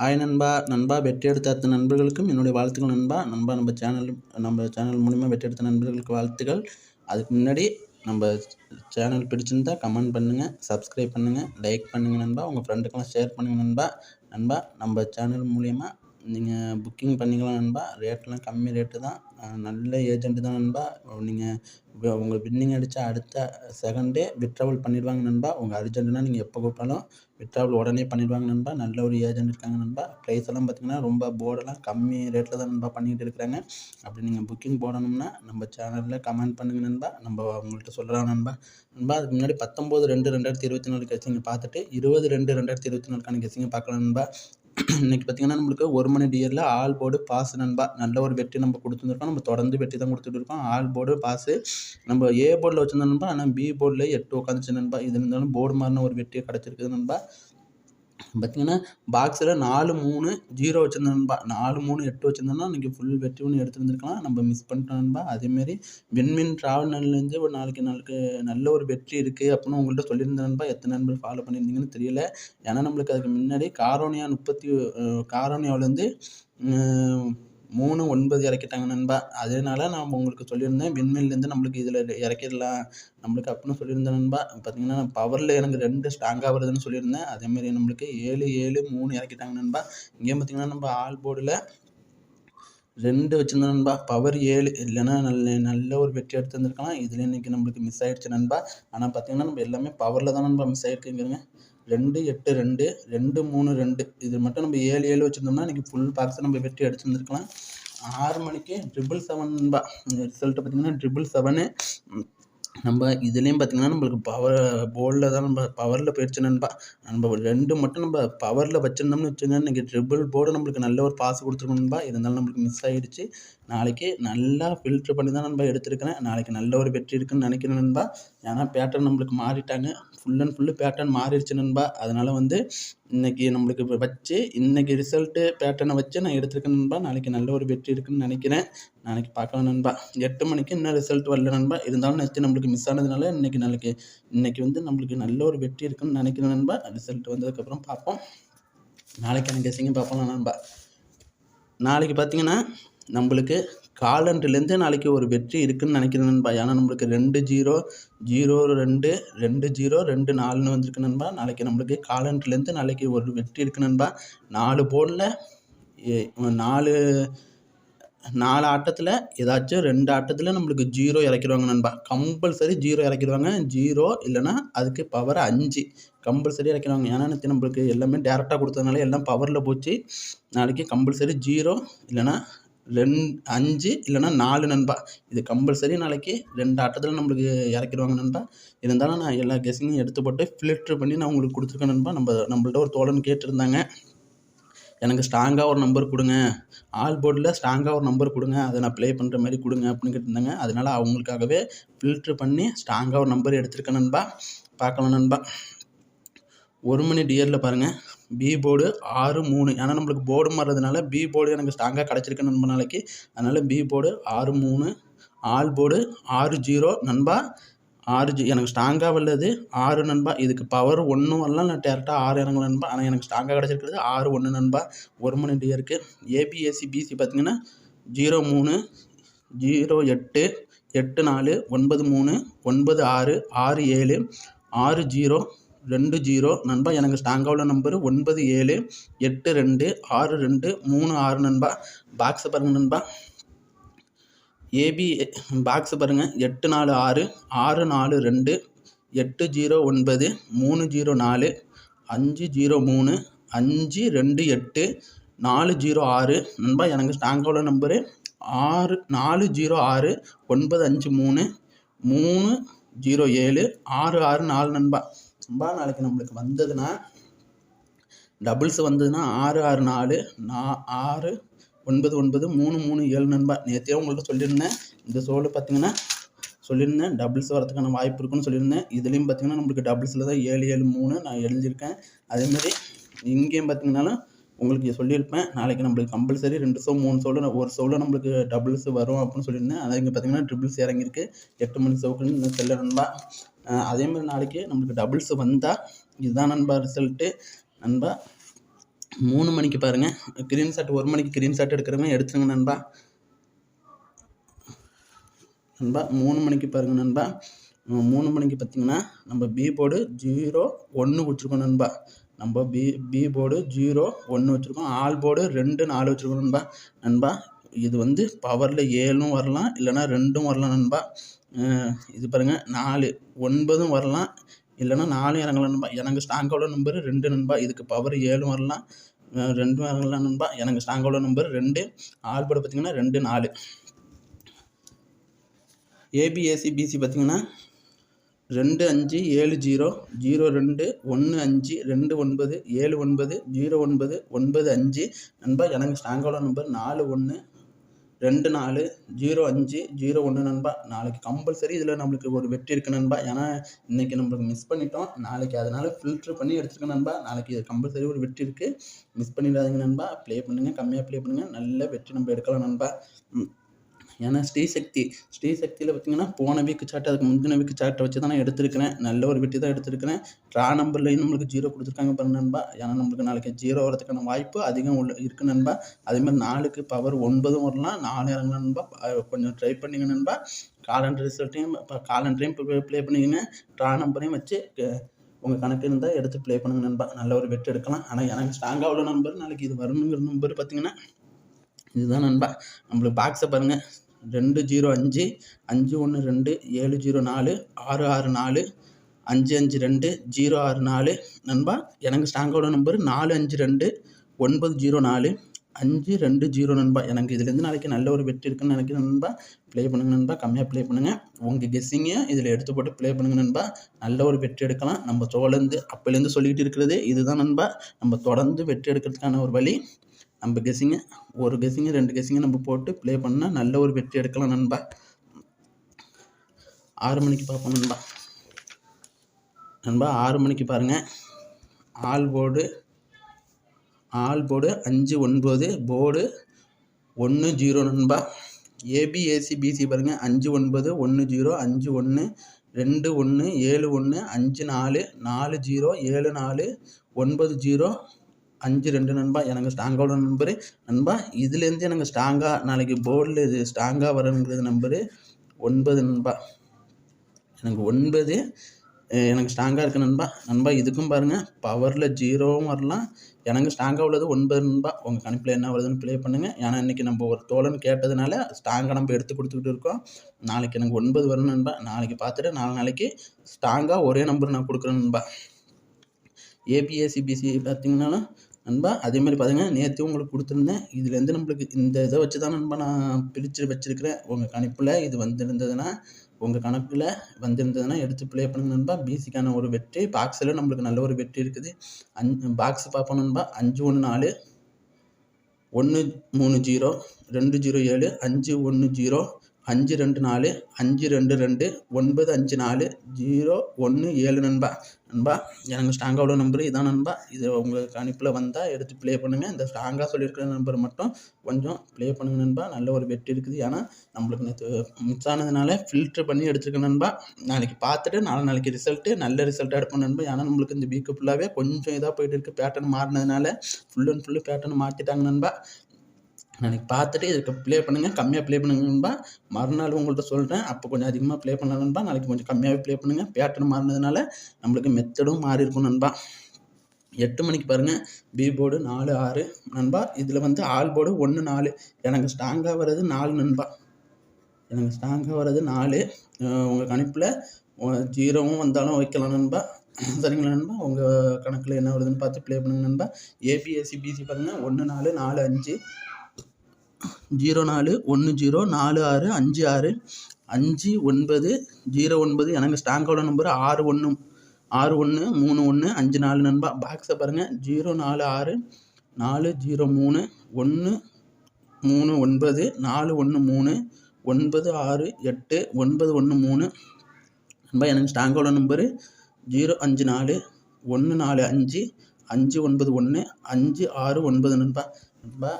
Hi நண்பா. நண்பா வெற்றி எடுத்த அத்தனை நண்பர்களுக்கும் என்னுடைய வாழ்த்துக்கள் நண்பா. நண்பா நம்ம சேனல் நம்ம சேனல் மூலிமா வெற்றி எடுத்த நண்பர்களுக்கு வாழ்த்துக்கள். அதுக்கு முன்னாடி நம்ம சேனல் பிடிச்சிருந்தா கமெண்ட் பண்ணுங்கள் சப்ஸ்கிரைப் பண்ணுங்கள் லைக் பண்ணுங்கள் நண்பா. உங்கள் ஃப்ரெண்டுக்கெல்லாம் ஷேர் பண்ணுங்கள் நண்பா. நண்பா நம்ம சேனல் மூலிமா நீங்கள் புக்கிங் பண்ணிக்கலாம் நண்பா. ரேட்லாம் கம்மி ரேட்டு தான். நல்ல ஏஜென்ட்டு தான் நண்பா. நீங்கள் உங்கள் வின்னிங் அடித்தா அடுத்த செகண்டே வித்ட்ராவல் பண்ணிடுவாங்க நண்பா. உங்கள் அர்ஜென்ட்னா நீங்கள் எப்போ கூப்பிட்டாலும் வித்ராவல் உடனே பண்ணிடுவாங்க நண்பா. நல்ல ஒரு ஏஜென்ட் இருக்காங்க நண்பா. ப்ரைஸ் எல்லாம் பார்த்திங்கன்னா ரொம்ப போர்டெல்லாம் கம்மி ரேட்டில் தான் நண்பா பண்ணிகிட்டு இருக்கிறாங்க. அப்படி நீங்கள் புக்கிங் போடணும்னா நம்ம சேனலில் கமெண்ட் பண்ணுங்கள் நண்பா. நம்ம அவங்கள்ட்ட சொல்கிறோம் நண்பா. நண்பா அதுக்கு முன்னாடி பத்தொம்போது ரெண்டு ரெண்டாயிரத்தி இருபத்தி நாலு கட்சிங்க பார்த்துட்டு இருபது ரெண்டு ரெண்டாயிரத்தி இருபத்தி நாலுக்கான கட்சிங்க பார்க்கலாம் நண்பா. இன்றைக்கி பார்த்திங்கன்னா நம்மளுக்கு ஒரு மணி டியரில் ஆல் போர்டு பாஸ் நண்பா நல்ல ஒரு வெற்றி நம்ம கொடுத்துருக்கோம் நம்ம தொடர்ந்து வெற்றி தான் கொடுத்துட்டு இருக்கோம் ஆல் போர்டு பாஸு நம்ம ஏ போர்டில் வச்சுருந்தோம் நண்பா ஆனால் பி போர்டில் எட்டு உட்காந்துச்சு நண்பா. இது இருந்தாலும் போர்டு மாறின ஒரு வெற்றியை கிடச்சிருக்குது நண்பா. பார்த்தீங்கன்னா பாக்ஸில் நாலு மூணு ஜீரோ வச்சுருந்தேன்பா நாலு மூணு எட்டு வச்சுருந்தோம்னா இன்றைக்கி ஃபுல் வெற்றி ஒன்று எடுத்துருந்துருக்கலாம் நம்ம மிஸ் பண்ணிட்டோம்பா அதேமாரி விண்மின் ட்ராவல்லேருந்து ஒரு நாளைக்கு நாளுக்கு நல்ல ஒரு வெற்றி இருக்குது அப்படின்னு உங்கள்கிட்ட சொல்லியிருந்தேன்பா எத்தனை நண்பர் ஃபாலோ பண்ணியிருந்தீங்கன்னு தெரியல. ஏன்னா நம்மளுக்கு அதுக்கு முன்னாடி காரோனியா முப்பத்தி காரோனியாவிலேருந்து மூணு ஒன்பது இறக்கிட்டாங்க நண்பா. அதனால நான் உங்களுக்கு சொல்லியிருந்தேன் விண்மில்லேருந்து நம்மளுக்கு இதில் இறக்கிடலாம் நம்மளுக்கு அப்படின்னு சொல்லியிருந்தேன் நண்பா. பார்த்தீங்கன்னா பவரில் எனக்கு ரெண்டு ஸ்ட்ராங்காக வருதுன்னு சொல்லியிருந்தேன். அதேமாதிரி நம்மளுக்கு ஏழு ஏழு மூணு இறக்கிட்டாங்க நண்பா. இங்கேயும் பார்த்தீங்கன்னா நம்ம ஆல் போர்டில் ரெண்டு வச்சுருந்தோம் நண்பா. பவர் ஏழு இல்லைன்னா நல்ல நல்ல ஒரு வெற்றி எடுத்துருந்துருக்கலாம் இதில் இன்றைக்கி நம்மளுக்கு மிஸ் ஆகிடுச்சு நண்பா. ஆனால் பார்த்தீங்கன்னா நம்ம எல்லாமே பவரில் தான் நண்பா மிஸ் ஆகிருக்குங்கிறங்க ரெண்டு எட்டு ரெண்டு ரெண்டு மூணு ரெண்டு. இது மட்டும் நம்ம ஏழு ஏழு வச்சுருந்தோம்னா இன்றைக்கி ஃபுல் பாக்ஸை நம்ம வெற்றி அடிச்சிருந்துருக்கலாம் ஆறு மணிக்கு ட்ரிபிள் செவன் ரிசல்ட்டு பார்த்திங்கன்னா ட்ரிபிள் செவனு நம்ம இதுலேயும் பார்த்திங்கன்னா நம்மளுக்கு பவர் போர்டில் தான் நம்ம பவரில் போயிடுச்சு நண்பா. நம்ம ரெண்டு மட்டும் நம்ம பவரில் வச்சுருந்தோம்னு வச்சுங்க இன்றைக்கி ட்ரிபிள் போர்டு நம்மளுக்கு நல்ல ஒரு பாஸ் கொடுத்துருக்கணும் நண்பா. இருந்தாலும் நம்மளுக்கு மிஸ் ஆகிடுச்சு நாளைக்கு நல்லா ஃபில்ட்ரு பண்ணி தான் நண்பா எடுத்திருக்கிறேன். நாளைக்கு நல்ல ஒரு வெற்றி இருக்குன்னு நினைக்கிறேன் நண்பா. ஏன்னா பேட்டர்ன் நம்மளுக்கு மாறிட்டாங்க. ஃபுல் அண்ட் ஃபுல்லு பேட்டர்ன் மாறிடுச்சு நண்பா. அதனால் வந்து இன்றைக்கி நம்மளுக்கு இப்போ வச்சு இன்றைக்கி ரிசல்ட்டு பேட்டர்னை வச்சு நான் எடுத்துருக்கேன் நண்பா. நாளைக்கு நல்ல ஒரு வெற்றி இருக்குன்னு நினைக்கிறேன். நாளைக்கு பார்க்கலாம் நண்பா. எட்டு மணிக்கு இன்னும் ரிசல்ட் வரல நண்பா. இருந்தாலும் நெச்சு நம்மளுக்கு மிஸ் ஆனதுனால இன்றைக்கி நாளைக்கு இன்றைக்கி வந்து நம்மளுக்கு நல்ல ஒரு வெற்றி இருக்குன்னு நினைக்கிறேன் நண்பா. ரிசல்ட் வந்ததுக்கப்புறம் பார்ப்போம். நாளைக்கு எனக்கு கெஸிங்க பார்ப்போம் நண்பா. நாளைக்கு பார்த்தீங்கன்னா நம்மளுக்கு காலண்ட்லேருந்து நாளைக்கு ஒரு வெற்றி இருக்குதுன்னு நினைக்கிறேன் நண்பா. ஏன்னா நம்மளுக்கு ரெண்டு ஜீரோ ஜீரோ ரெண்டு ரெண்டு ஜீரோ ரெண்டு நாலுன்னு வந்திருக்கு நண்பா. நாளைக்கு நம்மளுக்கு காலண்ட்ருலேருந்து நாளைக்கு ஒரு வெற்றி இருக்குது நண்பா. நாலு போர்டில் நாலு நாலு ஆட்டத்தில் ஏதாச்சும் ரெண்டு ஆட்டத்தில் நம்மளுக்கு ஜீரோ இறக்கிடுவாங்க நண்பா. Compulsory zero இறக்கிடுவாங்க. ஜீரோ இல்லைன்னா அதுக்கு பவர் அஞ்சு கம்பல்சரி இறக்கிடுவாங்க. ஏன்னா நம்மளுக்கு எல்லாமே டேரெக்டாக கொடுத்ததுனால எல்லாம் பவரில் போச்சு. நாளைக்கு கம்பல்சரி ஜீரோ இல்லைன்னா ரெண்டு அஞ்சு இல்லைன்னா நாலு நண்பா. இது கம்பல்சரி நாளைக்கு ரெண்டு ஆட்டத்தில் நம்மளுக்கு இறக்கிடுவாங்க நண்பா. இருந்தாலும் நான் எல்லா கெஸிங்கும் எடுத்து போட்டு ஃபில்ட்ரு பண்ணி நான் உங்களுக்கு கொடுத்துருக்கேன் நண்பா. நம்ம நம்மள்ட்ட ஒரு தோழன் கேட்டிருந்தாங்க. எனக்கு ஸ்ட்ராங்காக ஒரு நம்பர் கொடுங்க. ஆல் போர்டில் ஸ்ட்ராங்காக ஒரு நம்பர் கொடுங்க. அதை நான் ப்ளே பண்ணுற மாதிரி கொடுங்க அப்படின்னு கேட்டிருந்தாங்க. அதனால் அவங்களுக்காகவே ஃபில்ட்ரு பண்ணி ஸ்ட்ராங்காக ஒரு நம்பர் எடுத்திருக்கேன் நண்பா. பார்க்கலாம் நண்பா. ஒரு மணி டியரில் பாருங்கள் பி போர்டு ஆறு மூணு. ஏன்னா நம்மளுக்கு போர்டு மாறுறதுனால பி போர்டு எனக்கு ஸ்ட்ராங்காக கிடச்சிருக்கு நண்பா நாளைக்கு. அதனால் பி போர்டு ஆறு மூணு. ஆல் போர்டு ஆறு ஜீரோ நண்பா ஆறு ஜி எனக்கு ஸ்ட்ராங்காக உள்ளது ஆறு நண்பா இதுக்கு பவர் ஒன்றும் வரலாம் நான் டேரெக்டாக ஆறு இறங்க நண்பா. ஆனால் எனக்கு ஸ்ட்ராங்காக கிடச்சிருக்கிறது ஆறு ஒன்று நண்பா. ஒரு மணி டியருக்கு ஏபிஎஸ்சி பிசி பார்த்தீங்கன்னா ஜீரோ மூணு ஜீரோ எட்டு எட்டு நாலு ஒன்பது மூணு ஒன்பது ஆறு ஆறு ஏழு ஆறு ஜீரோ ரெண்டு ஜீரோ. நண்பா எனக்கு ஸ்ட்ராங்காக உள்ள நம்பரு ஒன்பது ஏழு எட்டு ரெண்டு ஆறு ரெண்டு மூணு ஆறு நண்பா. பாக்ஸை பாருங்கள் நண்பா. ஏபி பாக்ஸு பாருங்கள் எட்டு நாலு ஆறு ஆறு நாலு ரெண்டு எட்டு ஜீரோ ஒன்பது மூணு ஜீரோ நாலு அஞ்சு ஜீரோ மூணு அஞ்சு ரெண்டு எட்டு நாலு ஜீரோ ஆறு. நண்பா எனக்கு ஸ்ட்ராங்காக உள்ள நம்பரு ஆறு நாலு ஜீரோ ஆறு ஒன்பது அஞ்சு மூணு மூணு ஜீரோ ஏழு ஆறு ஆறு நாலு நண்பா. ரொம்ப நாளைக்கு நம்மளுக்கு வந்ததுன்னா டபுள்ஸ் வந்ததுன்னா ஆறு ஆறு நாலு நா ஆறு ஒன்பது ஒன்பது மூணு மூணு ஏழு நண்பா. நேற்றே உங்கள்கிட்ட சொல்லியிருந்தேன். இந்த சோலு பார்த்தீங்கன்னா சொல்லியிருந்தேன். டபுள்ஸ் வரதுக்கான வாய்ப்பு இருக்குன்னு சொல்லியிருந்தேன். இதுலேயும் பார்த்தீங்கன்னா நம்மளுக்கு டபுள்ஸில் தான் ஏழு ஏழு மூணு நான் எழுதியிருக்கேன். அதேமாதிரி இங்கேயும் பார்த்தீங்கன்னாலும் உங்களுக்கு சொல்லியிருப்பேன். நாளைக்கு நம்மளுக்கு கம்பல்சரி ரெண்டு ஷோ மூணு ஷோவில் ஒரு ஷோவில் நம்மளுக்கு டபுள்ஸ் வரும் அப்படின்னு சொல்லியிருந்தேன். அதை இங்கே பார்த்தீங்கன்னா ட்ரிபிள்ஸ் இறங்கியிருக்கு. எட்டு மணி ஷோக்குன்னு இன்னும் செல்ல நண்பா. அதேமாதிரி நாளைக்கு நம்மளுக்கு டபுள்ஸ் வந்தால் இதுதான் நண்பா ரிசல்ட்டு நண்பா மூணு மணிக்கு பாருங்கள் க்ரீன் ஷாட் ஒரு மணிக்கு க்ரீன் ஷாட் எடுக்கிறவங்க எடுத்துருங்க நண்பா. நண்பா மூணு மணிக்கு பாருங்கள் நண்பா. மூணு மணிக்கு பார்த்தீங்கன்னா நம்ம பி போர்டு ஜீரோ ஒன்று வச்சுருக்கோம் நண்பா. நம்ம பி பி போர்டு ஜீரோ ஒன்று வச்சுருக்கோம். ஆல் போர்டு ரெண்டு நாலு வச்சுருக்கோம் நண்பா. நண்பா இது வந்து பவரில் ஏழும் வரலாம் இல்லைனா ரெண்டும் வரலாம் நண்பா. இது பாருங்கள் நாலு ஒன்பதும் வரலாம் இல்லைனா நாலும் இறங்கலாம் நண்பா. எனக்கு ஸ்டாங்கோட நம்பர் ரெண்டு நண்பா. இதுக்கு பவர் ஏழும் வரலாம் ரெண்டும் இறங்கலாம் நண்பா. எனக்கு ஸ்டாங்கோட நம்பர் ரெண்டு ஆல் போர்டு பார்த்திங்கன்னா ரெண்டு நாலு. ஏபிஎஸ்சி பிசி பார்த்திங்கன்னா ரெண்டு அஞ்சு ஏழு ஜீரோ ஜீரோ ரெண்டு ஒன்று அஞ்சு ரெண்டு ஒன்பது ஏழு ஒன்பது ஜீரோ ஒன்பது ஒன்பது அஞ்சு. நண்பா எனக்கு ஸ்டாங்கோட நம்பர் நாலு ஒன்று ரெண்டு நாலு ஜீரோ அஞ்சு ஜீரோ ஒன்று நண்பா. நாளைக்கு கம்பல்சரி இதில் நம்மளுக்கு ஒரு வெற்றி இருக்குது நண்பா. ஏன்னா இன்றைக்கி நம்மளுக்கு மிஸ் பண்ணிட்டோம். நாளைக்கு அதனால் ஃபில்ட்ரு பண்ணி எடுத்துருக்கோம் நண்பா. நாளைக்கு இது கம்பல்சரி ஒரு வெற்றி இருக்குது மிஸ் பண்ணிடாதீங்க நண்பா. ப்ளே பண்ணுங்கள் கம்மியாக ப்ளே பண்ணுங்கள் நல்ல வெற்றி நம்ம எடுக்கலாம் நண்பா. ஏன்னா ஸ்ரீசக்தி ஸ்ரீசக்தியில் பார்த்திங்கன்னா போன வீக்கு சார்ட் அதுக்கு முந்தின வீக்கு சார்ட்டை வச்சு தான் நான் எடுத்திருக்கிறேன். நல்ல ஒரு வெட்டி தான் எடுத்திருக்கிறேன். ட்ரா நம்பர்லையும் நம்மளுக்கு ஜீரோ கொடுத்துருக்காங்க பாருங்க நண்பா. ஏன்னா நம்மளுக்கு நாளைக்கு ஜீரோ வரதுக்கான வாய்ப்பு அதிகம் உள்ள இருக்குது நண்பா. அதேமாதிரி நாலுக்கு பவர் ஒன்பதும் வரலாம். நாலு இறங்கலாம் நண்பா. கொஞ்சம் ட்ரை பண்ணிங்க நண்பா. காலண்டர் ரிசல்ட்டையும் இப்போ காலண்டரையும் ப்ளே பண்ணிக்கங்க. ட்ரா நம்பரையும் வச்சு உங்கள் கணக்கு இருந்தால் எடுத்து ப்ளே பண்ணுங்க நண்பா. நல்ல ஒரு வெட்டு எடுக்கலாம். ஆனால் எனக்கு ஸ்ட்ராங்காக உள்ள நம்பர் நாளைக்கு இது வரணுங்கிற நம்பர் பார்த்தீங்கன்னா இதுதான் நண்பா. நம்மளுக்கு பாக்ஸை பாருங்கள் ரெண்டு ஜீரோ அஞ்சு அஞ்சு ஒன்று ரெண்டு ஏழு ஜீரோ நாலு ஆறு ஆறு நாலு அஞ்சு அஞ்சு ரெண்டு ஜீரோ ஆறு நாலு. நண்பா எனக்கு ஸ்டாங்கோட நம்பர் நாலு அஞ்சு ரெண்டு ஒன்பது ஜீரோ நாலு அஞ்சு ரெண்டு ஜீரோ நண்பா. எனக்கு இதுலேருந்து நாளைக்கு நல்ல ஒரு வெற்றி இருக்குன்னு நினைக்கிறேன் நண்பா. ப்ளே பண்ணுங்க நண்பா கம்மியாக ப்ளே பண்ணுங்கள் உங்கள் கெஸ்ஸிங்கை இதில் எடுத்து போட்டு ப்ளே பண்ணுங்க நண்பா. நல்ல ஒரு வெற்றி எடுக்கலாம். நம்ம தோலேருந்து அப்போலேருந்து சொல்லிக்கிட்டு இருக்கிறது இதுதான் நண்பா. நம்ம தொடர்ந்து வெற்றி எடுக்கிறதுக்கான ஒரு வழி. நம்ம கெஸிங்க ஒரு கெஸிங்க ரெண்டு கெஸிங்க நம்ம போட்டு ப்ளே பண்ணால் நல்ல ஒரு வெற்றி எடுக்கலாம் நண்பா. ஆறு மணிக்கு பார்ப்போம் நண்பா. நண்பா ஆறு மணிக்கு பாருங்கள் ஆல் போர்டு ஆல் போர்டு அஞ்சு ஒன்பது போர்டு ஒன்று ஜீரோ நண்பா. ஏபிஏசி பிசி பாருங்கள் அஞ்சு ஒன்பது ஒன்று ஜீரோ அஞ்சு ஒன்று ரெண்டு ஒன்று ஏழு ஒன்று அஞ்சு நாலு நாலு ஜீரோ ஏழு நாலு ஒன்பது ஜீரோ அஞ்சு ரெண்டு நண்பா எனக்கு ஸ்ட்ராங்கோட நம்பரு நண்பா இதுலேருந்து எனக்கு ஸ்ட்ராங்காக நாளைக்கு போர்டில் இது ஸ்ட்ராங்காக வரணுங்கிறது நம்பரு ஒன்பது நண்பா. எனக்கு ஒன்பது எனக்கு ஸ்ட்ராங்காக இருக்குது நண்பா. நண்பா இதுக்கும் பாருங்கள் பவரில் ஜீரோவும் வரலாம். எனக்கு ஸ்ட்ராங்காக உள்ளது ஒன்பது நண்பா. உங்கள் கணிப்பில் என்ன வருதுன்னு ப்ளே பண்ணுங்கள் ஏன்னா இன்றைக்கி நம்ம ஒரு தோழன் கேட்டதுனால ஸ்ட்ராங்காக நம்ம எடுத்து கொடுத்துக்கிட்டு இருக்கோம். நாளைக்கு எனக்கு ஒன்பது வரும் நண்பா. நாளைக்கு பார்த்துட்டு நாலு நாளைக்கு ஸ்ட்ராங்காக ஒரே நம்பர் நான் கொடுக்குறேன் நண்பா. ஏபிஎஸ்சிபிசி பார்த்திங்கன்னா நண்பா அதே மாதிரி பார்த்தீங்கன்னா நேற்று உங்களுக்கு கொடுத்துருந்தேன். இதுலேருந்து நம்மளுக்கு இந்த இதை வச்சு தான் நண்பா நான் பிரித்து வச்சுருக்கிறேன். உங்கள் கணிப்பில் இது வந்திருந்ததுன்னா உங்கள் கணக்கில் வந்திருந்ததுன்னா எடுத்து ப்ளே பண்ணுங்க நண்பா. பிசிக்கான ஒரு வெற்றி. பாக்ஸில் நம்மளுக்கு நல்ல ஒரு வெற்றி இருக்குது. அஞ் பாக்ஸ் பார்ப்போம் நண்பா. அஞ்சு ஒன்று நாலு. ஒன்று மூணு ஜீரோ. ரெண்டு ஜீரோ ஏழு. அஞ்சு ஒன்று ஜீரோ. அஞ்சு ரெண்டு நாலு அஞ்சு ரெண்டு ரெண்டு ஒன்பது அஞ்சு நாலு ஜீரோ ஒன்று ஏழு நண்பா. நண்பா எனக்கு ஸ்ட்ராங்காக உள்ள நம்பர் இதான் நண்பா. இது உங்களுக்கு கணிப்பில் வந்தால் எடுத்து ப்ளே பண்ணுங்கள் இந்த ஸ்ட்ராங்காக சொல்லியிருக்கிற நம்பர் மட்டும் கொஞ்சம் ப்ளே பண்ணுங்கள் நண்பா. நல்ல ஒரு வெற்றி இருக்குது. ஏன்னா நம்மளுக்கு நேற்று மிஸ் ஆனதுனால ஃபில்ட்ரு பண்ணி எடுத்துருக்கேன் நண்பா. நாளைக்கு பார்த்துட்டு நாலு நாளைக்கு ரிசல்ட்டு நல்ல ரிசல்ட்டாக எடுப்போம் நண்பா. ஏன்னா நம்மளுக்கு இந்த வீக்கு ஃபுல்லாகவே கொஞ்சம் இதாக போயிட்டு இருக்குது பேட்டர்ன் மாறினதுனால ஃபுல் அண்ட் ஃபுல்லு பேட்டர்ன் மாற்றிட்டாங்க நண்பா. நாளைக்கு பார்த்துட்டு இதுக்கு ப்ளே பண்ணுங்கள் கம்மியாக ப்ளே பண்ணுங்கன்பா. மறுநாள் உங்கள்கிட்ட சொல்கிறேன் அப்போ கொஞ்சம் அதிகமாக ப்ளே பண்ணலாம்பா நாளைக்கு கொஞ்சம் கம்மியாகவே ப்ளே பண்ணுங்கள் பேட்டர்ன் மாறினதுனால நம்மளுக்கு மெத்தடும் மாறி இருக்கும் நண்பா எட்டு மணிக்கு பாருங்கள் பி போர்டு நாலு ஆறு நண்பா. இதில் வந்து ஆல் போர்டு ஒன்று நாலு. எனக்கு ஸ்ட்ராங்காக வர்றது நாலு நண்பா. எனக்கு ஸ்ட்ராங்காக வர்றது நாலு. உங்கள் கணிப்பில் ஜீரோவும் வந்தாலும் வைக்கலாம் நண்பா. சரிங்களா நண்பா? உங்கள் கணக்கில் என்ன வருதுன்னு பார்த்து ப்ளே பண்ணுங்கள் நண்பா. ஏபிஎஸ்சி பிசி பாருங்கள் ஒன்று நாலு நாலு அஞ்சு. ஜீரோ நாலு ஒன்று ஜீரோ நாலு ஆறு அஞ்சு ஆறு அஞ்சு ஒன்பது ஜீரோ ஒன்பது. எனக்கு ஸ்டாங்கோட நம்பர் ஆறு ஒன்று ஆறு ஒன்று மூணு ஒன்று அஞ்சு நாலு நண்பா. பாக்ஸை பாருங்கள் ஜீரோ நாலு ஆறு நாலு ஜீரோ மூணு ஒன்று மூணு ஒன்பது நாலு ஒன்று மூணு ஒன்பது ஆறு எட்டு ஒன்பது ஒன்று மூணு. நண்பா எனக்கு ஸ்டாங்கோட நம்பரு ஜீரோ அஞ்சு நாலு ஒன்று நாலு அஞ்சு அஞ்சு ஒன்பது ஒன்று அஞ்சு ஆறு ஒன்பது நண்பா. நண்பா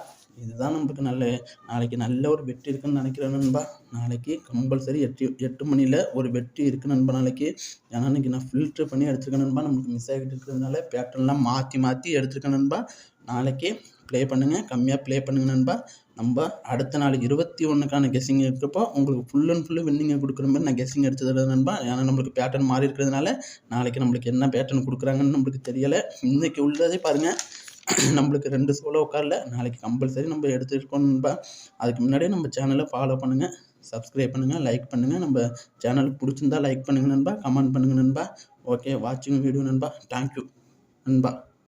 இதுதான் நம்மளுக்கு நல்ல நாளைக்கு நல்ல ஒரு வெற்றி இருக்குன்னு நினைக்கிறேன் நண்பா. நாளைக்கு கம்பல்சரி எட்டு எட்டு மணியில் ஒரு வெற்றி இருக்குது நண்பா நாளைக்கு. ஏன்னா இன்றைக்கி நான் ஃபில்ட்ரு பண்ணி எடுத்துருக்கேன் நண்பா. நம்மளுக்கு மிஸ் ஆகிட்டு இருக்கிறதுனால பேட்டர்ன்லாம் மாற்றி மாற்றி எடுத்துருக்கேன் நண்பா. நாளைக்கு ப்ளே பண்ணுங்கள் கம்மியாக ப்ளே பண்ணுங்கள் நண்பா. நம்ம அடுத்த நாள் இருபத்தி ஒன்றுக்கான கெஸ்ஸிங் இருக்கப்போ உங்களுக்கு ஃபுல் அண்ட் ஃபுல்லு வின்னிங்கை கொடுக்குற மாதிரி நான் கெஸ்ஸிங் எடுத்து தரேன் நண்பா. ஏன்னா நம்மளுக்கு பேட்டர்ன் மாறி இருக்கிறதுனால நாளைக்கு நம்மளுக்கு என்ன பேட்டர்ன் கொடுக்குறாங்கன்னு நம்மளுக்கு தெரியலை. இன்றைக்கி உள்ளதே பாருங்கள் நம்மளுக்கு ரெண்டு சோலோ உட்காரல நாளைக்கு கம்பல்சரி நம்ம எடுத்துருக்கோம்பா நண்பா. அதுக்கு முன்னாடியே நம்ம சேனலை ஃபாலோ பண்ணுங்கள் சப்ஸ்கிரைப் பண்ணுங்கள் லைக் பண்ணுங்கள் நம்ம சேனலுக்கு பிடிச்சிருந்தா லைக் பண்ணுங்க நண்பா கமெண்ட் பண்ணுங்க நண்பா. ஓகே வாட்சிங் வீடியோ நண்பா. தேங்க்யூ நண்பா.